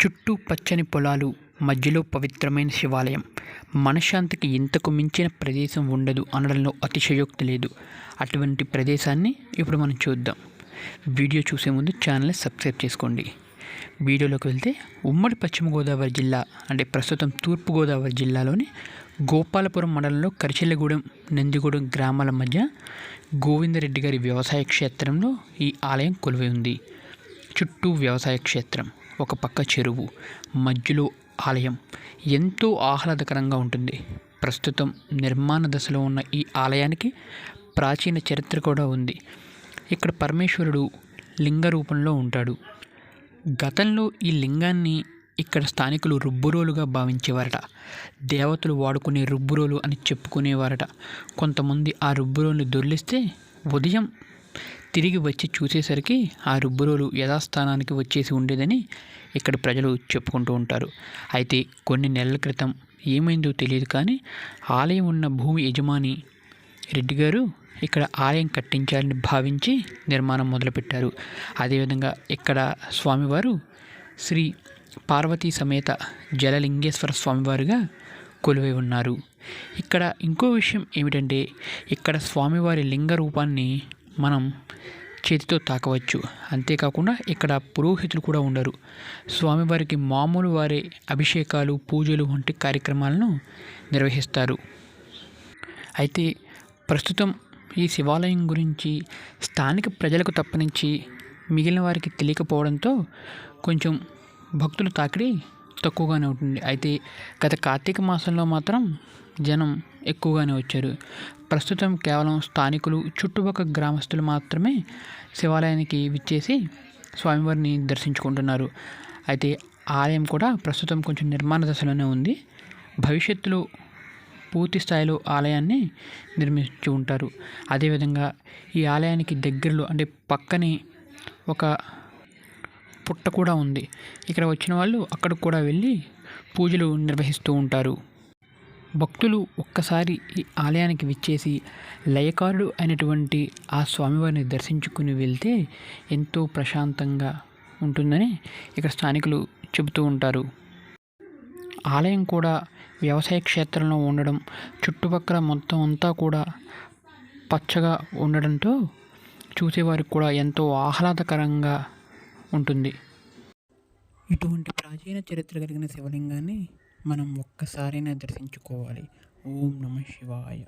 చుట్టూ పచ్చని పొలాలు మధ్యలో పవిత్రమైన శివాలయం. మనశ్శాంతికి ఇంతకు మించిన ప్రదేశం ఉండదు అనడంలో అతిశయోక్తి లేదు. అటువంటి ప్రదేశాన్ని ఇప్పుడు మనం చూద్దాం. వీడియో చూసే ముందు ఛానల్ని సబ్స్క్రైబ్ చేసుకోండి. వీడియోలోకి వెళ్తే ఉమ్మడి పశ్చిమ గోదావరి జిల్లా అంటే ప్రస్తుతం తూర్పు గోదావరి జిల్లాలోని గోపాలపురం మండలంలో కరిచెల్లగూడెం నందిగూడెం గ్రామాల మధ్య గోవిందరెడ్డి గారి వ్యవసాయ క్షేత్రంలో ఈ ఆలయం కొలువై ఉంది. చుట్టూ వ్యవసాయ క్షేత్రం. ఒక పక్క చెరువు మధ్యలో ఆలయం. ఎంతో ఆహ్లాదకరంగా ఉంటుంది. ప్రస్తుతం నిర్మాణ దశలో ఉన్న ఈ ఆలయానికి ప్రాచీన చరిత్ర కూడా ఉంది. ఇక్కడ పరమేశ్వరుడు లింగ రూపంలో ఉంటాడు. గతంలో ఈ లింగాన్ని ఇక్కడ స్థానికులు రుబ్బురోలుగా భావించేవారట. దేవతలు వాడుకునే రుబ్బురోలు అని చెప్పుకునేవారట. కొంతమంది ఆ రుబ్బురోల్ని దొర్లిస్తే ఉదయం తిరిగి వచ్చి చూసేసరికి ఆ రుబ్బురోలు యథాస్థానానికి వచ్చేసి ఉండేదని ఇక్కడ ప్రజలు చెప్పుకుంటూ ఉంటారు. అయితే కొన్ని నెలల క్రితం ఏమైందో తెలియదు కానీ ఆలయం ఉన్న భూమి యజమాని రెడ్డి గారు ఇక్కడ ఆలయం కట్టించాలని భావించి నిర్మాణం మొదలుపెట్టారు. అదేవిధంగా ఇక్కడ స్వామివారు శ్రీ పార్వతీ సమేత జలలింగేశ్వర స్వామివారుగా కొలువై ఉన్నారు. ఇక్కడ ఇంకో విషయం ఏమిటంటే ఇక్కడ స్వామివారి లింగ రూపాన్ని మనం చేతితో తాకవచ్చు. అంతేకాకుండా ఇక్కడ పురోహితులు కూడా ఉండరు. స్వామివారికి మామూలు వారే అభిషేకాలు పూజలు వంటి కార్యక్రమాలను నిర్వహిస్తారు. అయితే ప్రస్తుతం ఈ శివాలయం గురించి స్థానిక ప్రజలకు తప్పనించి మిగిలిన వారికి తెలియకపోవడంతో కొంచెం భక్తులు తాకిడి తక్కువగానే ఉంటుంది. అయితే గత కార్తీక మాసంలో మాత్రం జనం ఎక్కువగానే వచ్చారు. ప్రస్తుతం కేవలం స్థానికులు చుట్టుపక్కల గ్రామస్తులు మాత్రమే శివాలయానికి విచ్చేసి స్వామివారిని దర్శించుకుంటున్నారు. అయితే ఆలయం కూడా ప్రస్తుతం కొంచెం నిర్మాణ దశలోనే ఉంది. భవిష్యత్తులో పూర్తి స్థాయిలో ఆలయాన్ని నిర్మించి ఉంటారు. అదేవిధంగా ఈ ఆలయానికి దగ్గరలో అంటే పక్కనే ఒక పుట్ట కూడా ఉంది. ఇక్కడ వచ్చిన వాళ్ళు అక్కడికి కూడా వెళ్ళి పూజలు నిర్వహిస్తూ ఉంటారు. భక్తులు ఒక్కసారి ఈ ఆలయానికి విచ్చేసి లయకారుడు అయినటువంటి ఆ స్వామివారిని దర్శించుకుని వెళ్తే ఎంతో ప్రశాంతంగా ఉంటుందని ఇక్కడ స్థానికులు చెబుతూ ఉంటారు. ఆలయం కూడా వ్యవసాయ క్షేత్రంలో ఉండడం చుట్టుపక్కల మొత్తం అంతా కూడా పచ్చగా ఉండడంతో చూసేవారికి కూడా ఎంతో ఆహ్లాదకరంగా ఉంటుంది. ఇటువంటి ప్రాచీన చరిత్ర కలిగిన శివలింగాన్ని మనం ఒక్కసారైనా దర్శించుకోవాలి. ఓం నమ శివాయ.